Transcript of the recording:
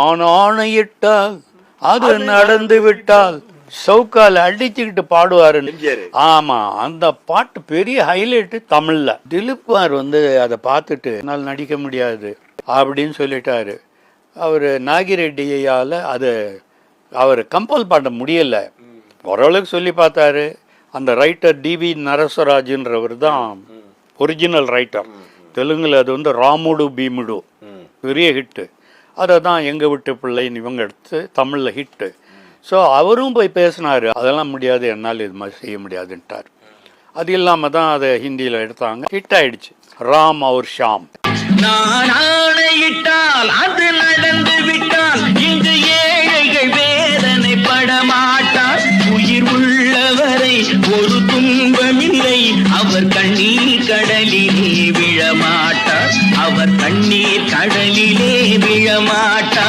நான் ஆணையிட்டால் அது நடந்து விட்டால் சவுக்கால அடிச்சுக்கிட்டு பாடுவாரு. ஆமா அந்த பாட்டு பெரிய ஹைலைட் தமிழ்ல. திலீப்குமார் வந்து அதை பார்த்துட்டு என்னால் நடிக்க முடியாது அப்படின்னு சொல்லிட்டாரு. அவர் நாகிரெட்டியால அது அவர் கம்பல் பண்ண முடியல. ஓரளவுக்கு சொல்லி பார்த்தாரு. அந்த ரைட்டர் டிவி நரசராஜுன்றவர் தான் ஒரிஜினல் ரைட்டர் தெலுங்குல அது வந்து ராமுடு பீமுடு. பெரிய ஹிட்டு அதை தான் எங்கள் வீட்டு பிள்ளைன்னு இவங்க எடுத்து தமிழில் ஹிட்டு ஸோ அவரும் போய் பேசினார் அதெல்லாம் முடியாது என்னால் இது மாதிரி செய்ய முடியாதுன்ட்டார். அது இல்லாமல் தான் அதை ஹிந்தியில் எடுத்தாங்க. ஹிட் ஆயிடுச்சு. ராம் அவர் ஷாம். அது நடந்து விட்டால் இங்கு ஏழைகள் வேதனை படமாட்டார் உயிர் உள்ளவரை ஒரு துன்பமில்லை. அவர் கண்ணீர் கடலிலே விழமாட்டார் அவர் கண்ணீர் கடலிலே விழமாட்டா